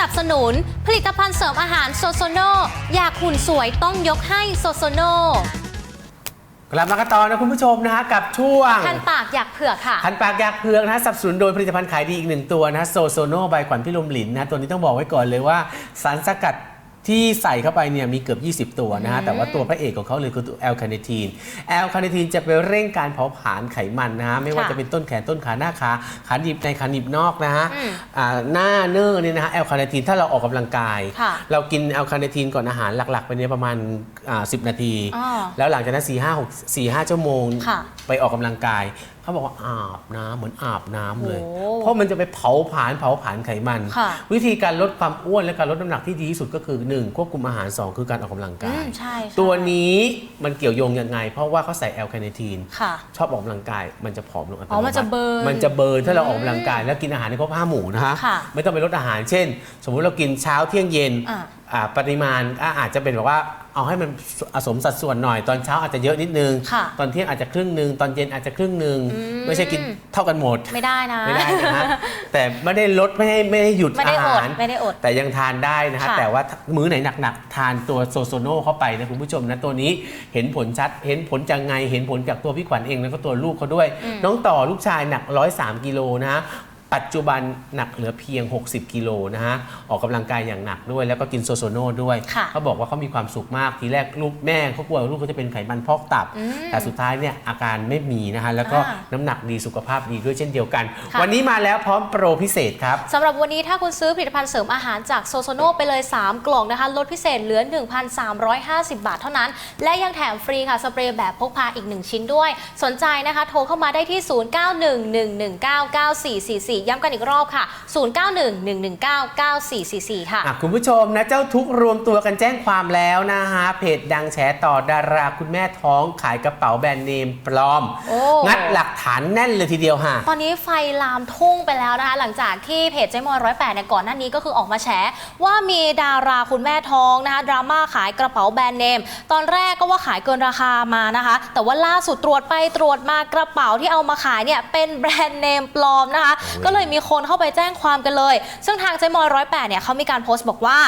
นับสนุน ผลิตภัณฑ์เสริมอาหารโซโซโนอยากหุ่นสวยต้องยกให้โซโซโนกลับมากันต่อนะคุณผู้ชมนะฮะกับช่วงคันปากอยากเผือกค่ะคันปากอยากเพือกนะฮะสนับสนุนโดยผลิตภัณฑ์ขายดีอีกหนึ่งตัวนะโซโซโนใบขวัญพิลมหลินนะตัวนี้ต้องบอกไว้ก่อนเลยว่าสารสกัด ที่ใส่เข้าไปเนี่ยมีเกือบ 20 ตัวนะฮะ แต่ว่าตัวพระเอกของเขาเลยคือตัวแอลคาเนทีน แอลคาเนทีนจะไปเร่งการเผาผลาญไขมันนะฮะ ไม่ว่าค่ะจะเป็นต้นแขนต้นขาหน้าขาขาหนีบในขาหนีบนอกนะฮะอืมอ่าหน้าเนื้อเนี่ยนะฮะแอลคาเนทีนถ้าเราออกกำลังกายค่ะเรากินแอลคาเนทีนก่อนอาหารหลัก ๆ ไปเนี่ยประมาณอ่า10 นาทีอ๋อแล้วหลังจากนั้น4 5 6 4 5ชั่วโมงค่ะไปออกกำลังกาย เขาบอกว่าอาบน้ำเหมือนอาบน้ำเลย โอ้เพราะมันจะไปเผาผลาญเผาผลาญไขมัน ค่ะ วิธีการลดความอ้วนและการลดน้ำหนักที่ดีที่สุดก็คือ 1 ควบคุมอาหาร 2 คือการออกกำลังอืกาย มใช่ใช่ตัวนี้มันเกี่ยวโยงยังไง เพราะว่าเขาใส่แอลคาเนทีน ค่ะ ชอบออกกำลังกายมันจะผอมลงอัตโนมัติอ๋อมันจะเบิร์นมันจะเบิร์นถ้าเราออกกำลังกายแล้วกินอาหารในครบห้าหมู่นะฮะค่ะไม่ต้องไปลดอาหารเช่น สมมุติเรากินเช้าเที่ยงเย็นอะอ่าปริมาณอะอาจจะเป็นแบบว่า เอาให้มันสมสัดส่วนหน่อยตอนเช้าอาจจะเยอะนิดนึงค่ะตอนเที่ยงอาจจะครึ่งหนึ่งตอนเย็นอาจจะครึ่งหนึ่งอืมไม่ใช่กินเท่ากันหมด ไม่ได้นะไม่ได้นะฮะแต่ไม่ได้ลดไม่ให้ไม่ให้หยุดไม่ได้อาอดหารไม่ได้อดแต่ยังทานได้นะฮะค่ะแต่ว่ามื้อไหนหนักๆทานตัวโซโซโนเข้าไปนะคุณผู้ชมนะตัวนี้เห็นผลชัดเห็นผลจากไงเห็นผลจากตัวพี่ขวัญเองแล้วก็ตัวลูกเขาด้วย น้องต่อลูกชายหนัก 103กิโลนะฮะ ปัจจุบันหนักเหลือเพียง 60 กิโลนะฮะ ออกกำลังกายอย่างหนักด้วย แล้วก็กินโซโซโนด้วยค่ะเขาบอกว่าเขามีความสุขมาก ทีแรกลูกแม่เขากลัวลูกเขาจะเป็นไขมันพอกตับอืมแต่สุดท้ายเนี่ยอาการไม่มีนะฮะ แล้วก็อ่าน้ำหนักดีสุขภาพดีด้วยเช่นเดียวกันค่ะวันนี้มาแล้วพร้อมโปรพิเศษครับสำหรับวันนี้ถ้าคุณซื้อผลิตภัณฑ์เสริมอาหารจากโซโซโนไปเลย 3 กล่องนะคะลดพิเศษเหลือ 1,350 บาทเท่านั้น และยังแถมฟรีค่ะสเปรย์แบบพกพาอีก 1 ชิ้นด้วย สนใจนะคะโทรเข้ามาได้ที่ 0911199444ย้ำกันอีกรอบค่ะ 0911199444 ค่ะ อะคุณผู้ชมนะเจ้าทุกข์รวมตัวกันแจ้งความแล้วนะฮะเพจดังแฉต่อดาราคุณแม่ท้องขายกระเป๋าแบรนด์เนมปลอม โอ้ งัดหลักฐานแน่นเลยทีเดียวฮะ ตอนนี้ไฟลามทุ่งไปแล้วนะคะ หลังจากที่เพจเจ๊มอยร้อยแปดเนี่ยก่อนหน้านี้ก็คือออกมาแฉว่ามีดาราคุณแม่ท้องนะคะดราม่าขายกระเป๋าแบรนด์เนม ตอนแรกก็ว่าขายเกินราคามานะคะ แต่ว่าล่าสุดตรวจไปตรวจมากระเป๋าที่เอามาขายเนี่ยเป็นแบรนด์เนมปลอมนะคะ ก็็เลยมีคนเข้าไปแจ้งความกันเลย ซึ่งทางเจ๊มอยร้อยแปดเนี่ยเขามีการโพสต์บอกว่า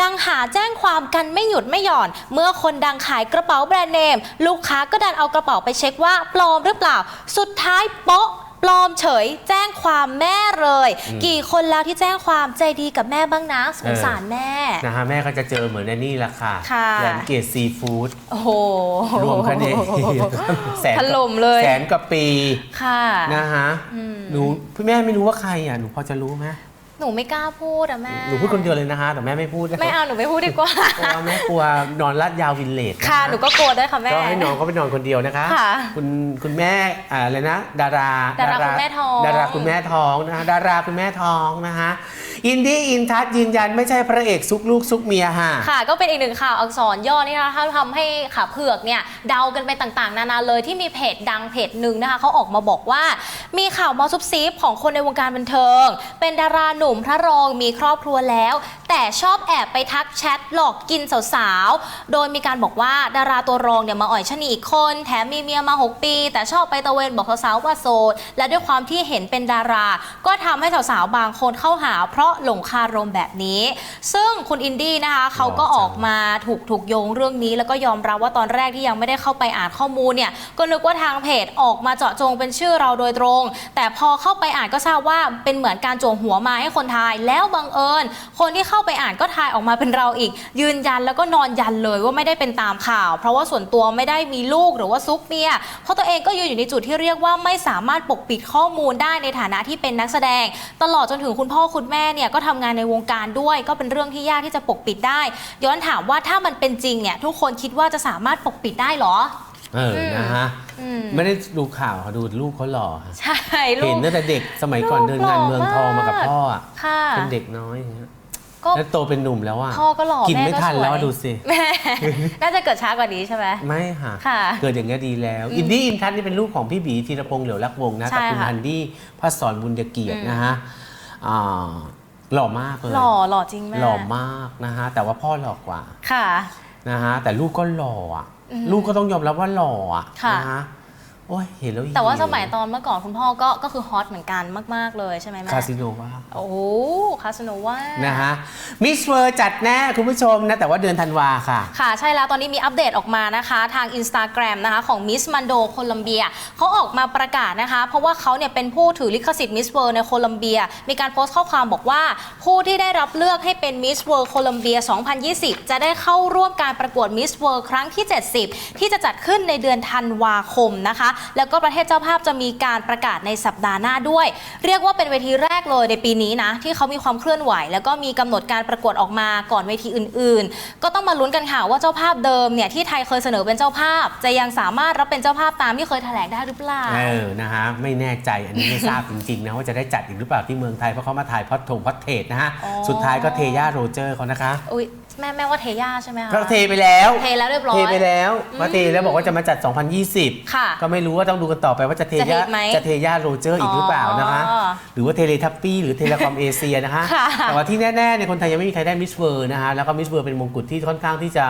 ยังหาแจ้งความกันไม่หยุดไม่หย่อน เมื่อคนดังขายกระเป๋าแบรนด์เนม ลูกค้าก็ดันเอากระเป๋าไปเช็คว่าปลอมหรือเปล่า สุดท้ายโป๊ะ ปลอมเฉยแจ้งความแม่เลย กี่คนแล้วที่แจ้งความใจดีกับแม่บ้างนะสงสารแม่ นะฮะแม่ก็จะเจอเหมือนในนี่แหละค่ะค่ะ แหลมเกตซีฟู้ดโอ้โหรวมคะแนนแสนถล่มเลยแสนกว่าปีค่ะ นะฮะอืม หนูพี่แม่ไม่รู้ว่าใครอะหนูพอจะรู้ไหม หนูไม่กล้าพูดอะแม่หนูพูดคนเดียวเลยนะคะ แต่แม่ไม่พูดไม่เอาหนูไม่พูดดีกว่าเพราะว่าแม่กลัวนอนลาดยาววินเลจค่ะหนูก็โกรธด้วยค่ะแม่ก็ให้น้องก็ไปนอนคนเดียวนะคะค่ะคุณคุณแม่อ่าอะไรนะ ดารา ดาราคุณแม่ท้องดาราคุณแม่ท้องนะคะดาราคุณแม่ท้องนะคะ อินดี้อินทัศยืนยันไม่ใช่พระเอกซุกลูกซุกเมียค่ะค่ะก็เป็นอีกหนึ่งข่าวอักษรย่อนี่นะคะทำให้ขาเผือกเนี่ยเดากันไปต่างๆ นานาเลยที่มีเพจดังเพจหนึ่งนะคะเขาออกมาบอกว่า มีข่าวมาซุบซิบของคนในวงการบันเทิง เป็นดาราหนุ่มพระรองมีครอบครัวแล้ว แต่ชอบแอบไปทักแชทหลอกกินสาวๆโดยมีการบอกว่าดาราตัวรองเนี่ยมาอ่อยชนีอีกคน แถมมีเมียมา 6 ปี แต่ชอบไปตะเวนบอกสาวๆว่าโสดและด้วยความที่เห็นเป็นดารา ก็ทำให้สาวๆบางคนเข้าหาเพราะะหลงคารมแบบนี้ ซึ่งคุณอินดี้นะคะเขาก็ออกมาถูกถูกโยงเรื่องนี้ แล้วก็ยอมรับว่าตอนแรกที่ยังไม่ได้เข้าไปอ่านข้อมูลเนี่ยก็นึกว่าทางเพจออกมาเจาะจงเป็นชื่อเราโดยตรง แต่พอเข้าไปอ่านก็ทราบว่าเป็นเหมือนการโจงหัวมาให้คนทาย แล้วบังเอิญ คนที่เข้าไปอ่านก็ทายออกมาเป็นเราอีก ยืนยันแล้วก็นอนยันเลยว่าไม่ได้เป็นตามข่าว เพราะว่าส่วนตัวไม่ได้มีลูกหรือว่าซุกเมียเพราะตัวเองก็ยืนอยู่ในจุดที่เรียกว่าไม่สามารถปกปิดข้อมูลได้ในฐานะที่เป็นนักแสดง ตลอดจนถึงคุณพ่อคุณแม่เนี่ยก็ทำงานในวงการด้วย ก็เป็นเรื่องที่ยากที่จะปกปิดได้ ย้อนถามว่าถ้ามันเป็นจริงเนี่ยทุกคนคิดว่าจะสามารถปกปิดได้เหรอ เออนะฮะอืมไม่ได้ดูข่าวค่ะดูลูกเขาหล่อค่ะใช่ลูเห็นกตั้งแต่เด็กสมัยก่อนลูกเดินงานหล่อเมืองทองมากับมากพ่ออะค่ะเป็นเด็กน้อยอย่างเงี้ยก็แล้วโตเป็นหนุ่มแล้วอะพ่อก็หล่อกินแม่ไม่ก็ทันสวยแล้วอะดูสิแม่น่าจะเกิดช้ากว่านี้ใช่ไหมไม่ค่ะค่ะเกิดอย่างเงี้ยดีแล้ว อินดี้อินทัศน์นี่เป็นลูกของพี่บีธีรพงษ์เหลียวรักวงศ์นะใช่กับคุณค่ะฮันดี้พัศรบุญเกียรติอืมนะฮะอ่า หล่อมากเลยหล่อหล่อจริงแม่หล่อมากนะฮะแต่ว่าพ่อหล่อกว่าค่ะนะฮะแต่ลูกก็หล่ออะอืมลูกก็ต้องยอมรับว่าหล่ออะค่ะ นะฮะ โอ้ยเห็นแล้วหิแต่ว่าสมัยตอนเมื่อก่อนคุณพ่อก็ก็คือฮอตเหมือนกันมาก ๆ เลยใช่ไหมแม่คาสิโนว่าโอ้โหคาสโนว่านะฮะมิสเวอร์จัดแน่คุณผู้ชมนะ แต่ว่าเดือนธันวาค่ะ ค่ะใช่แล้วตอนนี้มีอัปเดตออกมานะคะ ทาง Instagram นะคะของมิสมันโดโคลัมเบียเขาออกมาประกาศนะคะ เพราะว่าเขาเนี่ยเป็นผู้ถือลิขสิทธิ์มิสเวิร์ในโคลัมเบีย มีการโพสต์ข้อความบอกว่า ผู้ที่ได้รับเลือกให้เป็นมิสเวิร์โคลัมเบีย 2020 จะได้เข้าร่วมการประกวดมิสเวิร์ครั้งที่ 70 ที่จะจัดขึ้นในเดือนธันวาคมนะคะแล้วก็ประเทศเจ้าภาพจะมีการประกาศในสัปดาห์หน้าด้วย เรียกว่าเป็นเวทีแรกเลยในปีนี้นะ ที่เขามีความเคลื่อนไหว แล้วก็มีกำหนดการประกวดออกมาก่อนเวทีอื่น ๆ ก็ต้องมาลุ้นกันค่ะว่าเจ้าภาพเดิมเนี่ยที่ไทยเคยเสนอเป็นเจ้าภาพ จะยังสามารถรับเป็นเจ้าภาพตามที่เคยแถลงได้หรือเปล่าเออนะฮะไม่แน่ใจอันนี้ไม่ทราบจริงๆนะว่าจะได้จัดอีกหรือเปล่าที่เมืองไทยเพราะเขามาถ่ายพอดทงพอดเทสนะฮะอ๋อสุดท้ายก็เทย่าโรเจอร์เขานะคะอุ้ย แม่แม่ว่าเทย่าใช่ไหมคะก็เทไปแล้วเทแล้วเรียบร้อยเทไปแล้วว่าเทแล้วบอกว่าจะมาจัด 2020 ค่ะก็ไม่รู้ว่าต้องดูกันต่อไปว่าจะเทจะเทย่าไหมจะเทย่าโรเจอร์อีกหรือเปล่านะคะ อ๋อหรือว่าเทเลทัปปี้หรือเทเลคอมเอเชียนะคะ ค่ะแต่ว่าที่แน่ๆเนี่ยคนไทยยังไม่มีใครได้มิสเวอร์นะคะแล้วก็มิสเวอร์เป็นมงกุฎที่ค่อนข้างที่จะ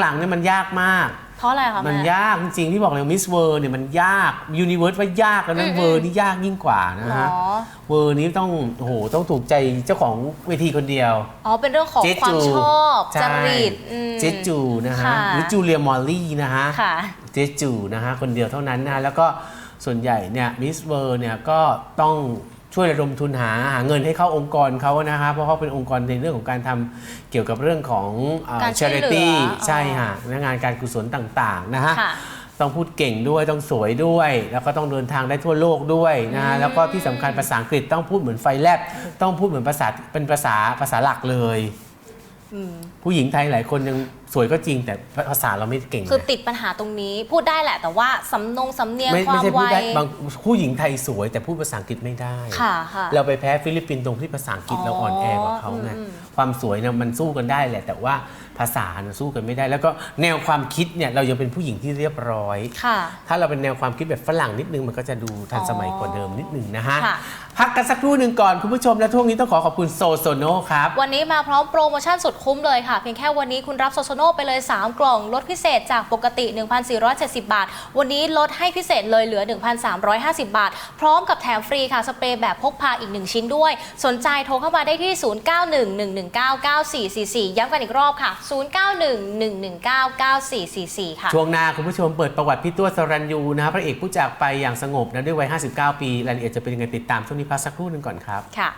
หลังๆเนี่ยมันยากมาก เพราะอะไรคะมันแม่ ยากจริงๆที่บอกเลยมิสเวอร์เนี่ยมันยากยูนิเวิร์สว่ายากแล้วนั้นอืมเวอร์นี่ยากยิ่งกว่านะหรฮะอเวอร์นี้ต้องโอ้โหต้องถูกใจเจ้าของเวทีคนเดียว อ๋อเป็นเรื่องของเจความจูชอบใช่ จริตอืม เจจูนะฮะค่ะ หรือจูเลียมอลลี่นะฮะ ค่ะ เจจูนะฮะคนเดียวเท่านั้นนะแล้วก็ส่วนใหญ่เนี่ยมิสเวอร์เนี่ยก็ต้อง ช่วยระดมทุนหาหาเงินให้เข้าองค์กรเขานะคะเพราะเขาเป็นองค์กรในเรื่องของการทำเกี่ยวกับเรื่องของการช่วยเหลือตี้อ๋อใช่ฮะและงานการกุศลต่างๆนะฮะค่ะ ต้องพูดเก่งด้วยต้องสวยด้วย แล้วก็ต้องเดินทางได้ทั่วโลกด้วยนะฮะแล้วก็ที่สำคัญภาษาอังกฤษต้องพูดเหมือนไฟแลบต้องพูดเหมือนภาษาเป็นภาษาภาษาหลักเลย อืม ผู้หญิงไทยหลายคนยังสวยก็จริงแต่ภาษาเราไม่เก่งคือนะติดปัญหาตรงนี้พูดได้แหละ แต่ว่าสำนงสำเนียงไม่ควาไม่มใช่ไวพูดได้บางผู้หญิงไทยสวย แต่พูดภาษาอังกฤษไม่ได้ ค่ะค่ะ เราไปแพ้ฟิลิปปินส์ตรงที่ภาษาอังกฤษเราอ่อนแอกว่าเขาไงอืม ความสวยเนี่ยมันสู้กันได้แหละ แต่ว่าภาษาเนี่ยสู้กันไม่ได้ แล้วก็แนวความคิดเนี่ยเรายังเป็นผู้หญิงที่เรียบร้อย ค่ะ ถ้าเราเป็นแนวความคิดแบบฝรั่งนิดนึง มันก็จะดูทันสมัยกว่าเดิมนิดนึงนะฮะ ค่ะ พักกันสักครู่หนึ่งก่อน คุณผู้ชมและช่วงนี้ต้องขอขอบคุณโซโซโนครับ วันนี้มาพร้อมโปรโมชั่นสุดคุ้มเลยค่ะ เพียงแค่วันนี้คุณรับโซโซโนไปเลย 3 กล่องลดพิเศษจากปกติ 1,470 บาท วันนี้ลดให้พิเศษเลยเหลือ 1,350 บาท พร้อมกับแถมฟรีค่ะ สเปรย์แบบพกพาอีก 1 ชิ้นด้วย สนใจโทรเข้ามาได้ที่ 0911199444 ย้ำกันอีกรอบค่ะ 0911199444 ค่ะ ช่วงหน้าคุณผู้ชมเปิดประวัติพี่ตัวสรัญยูนะพระเอกผู้จากไปอย่างสงบนะด้วยวัย 59 ปีรายละเอียดจะเป็นยังไงติดตามช่วงนี้พักสักครู่หนึ่งก่อนครับค่ะ